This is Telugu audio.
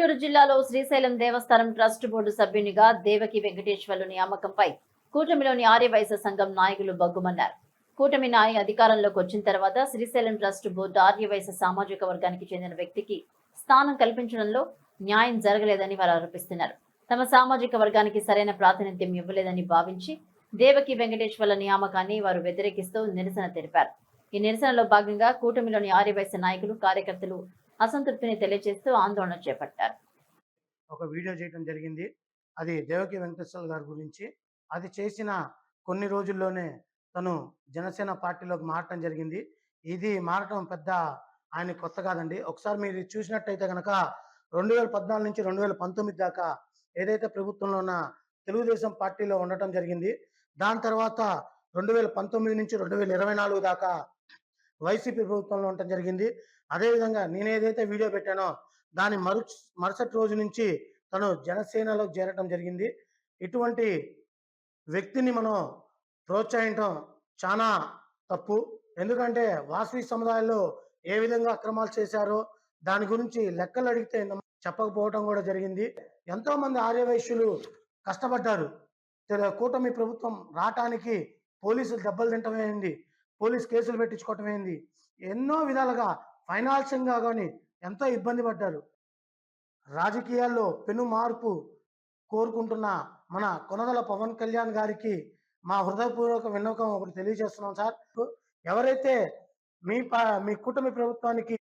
గుంటూరు జిల్లాలో శ్రీశైలం దేవస్థానం ట్రస్ట్ బోర్డు సభ్యునిగా దేవకి వెంకటేశ్వర్లు నియామకంపై కూటమిలోని ఆర్యవైశ్య సంఘం నాయకులు బగ్గుమన్నారు. కూటమి నాయ అధికారంలోకి వచ్చిన తర్వాత శ్రీశైలం ట్రస్ట్ బోర్డు ఆర్యవైశ్య సామాజిక వర్గానికి చెందిన వ్యక్తికి స్థానం కల్పించడంలో న్యాయం జరగలేదని వారు ఆరోపిస్తున్నారు. తమ సామాజిక వర్గానికి సరైన ప్రాతినిధ్యం ఇవ్వలేదని భావించి దేవకి వెంకటేశ్వర్ల నియామకాన్ని వారు వ్యతిరేకిస్తూ నిరసన తెలిపారు. ఈ నిరసనలో భాగంగా కూటమిలోని ఆర్యవైశ్య నాయకులు కార్యకర్తలు అసంతృప్తిని తెలియజేస్తూ ఆందోళన చేపట్టారు. ఒక వీడియో చేయడం జరిగింది. అది దేవకి వెంకటేశ్వర గారి గురించి. అది చేసిన కొన్ని రోజుల్లోనే తను జనసేన పార్టీలోకి మారటం జరిగింది. ఇది మారటం పెద్ద ఆయన కొత్త కాదండి. ఒకసారి మీరు చూసినట్టయితే కనుక రెండు వేల పద్నాలుగు నుంచి రెండు వేల పంతొమ్మిది దాకా ఏదైతే ప్రభుత్వంలో ఉన్న తెలుగుదేశం పార్టీలో ఉండటం జరిగింది. దాని తర్వాత రెండు వేల పంతొమ్మిది నుంచి రెండు వేల ఇరవై నాలుగు దాకా వైసీపీ ప్రభుత్వంలో ఉండటం జరిగింది. అదేవిధంగా నేను ఏదైతే వీడియో పెట్టానో దాని మరు మరుసటి రోజు నుంచి తను జనసేనలో చేరటం జరిగింది. ఇటువంటి వ్యక్తిని మనం ప్రోత్సహించడం చాలా తప్పు. ఎందుకంటే వాసవి సముదాయంలో ఏ విధంగా అక్రమాలు చేశారో దాని గురించి లెక్కలు అడిగితే చెప్పకపోవటం కూడా జరిగింది. ఎంతో మంది ఆర్యవైశ్యులు కష్టపడ్డారు. తెల- కూటమి ప్రభుత్వం రావటానికి పోలీసులు దెబ్బలు తింటమైంది? పోలీస్ కేసులు పెట్టించుకోవటం ఏంది? ఎన్నో విధాలుగా ఫైనాన్షియంగా కానీ ఎంతో ఇబ్బంది పడ్డారు. రాజకీయాల్లో పెను మార్పు కోరుకుంటున్న మన కొనదల పవన్ కళ్యాణ్ గారికి మా హృదయపూర్వక విన్నకం ఒకటి తెలియజేస్తున్నాం సార్. ఎవరైతే మీ ప మీ కూటమి ప్రభుత్వానికి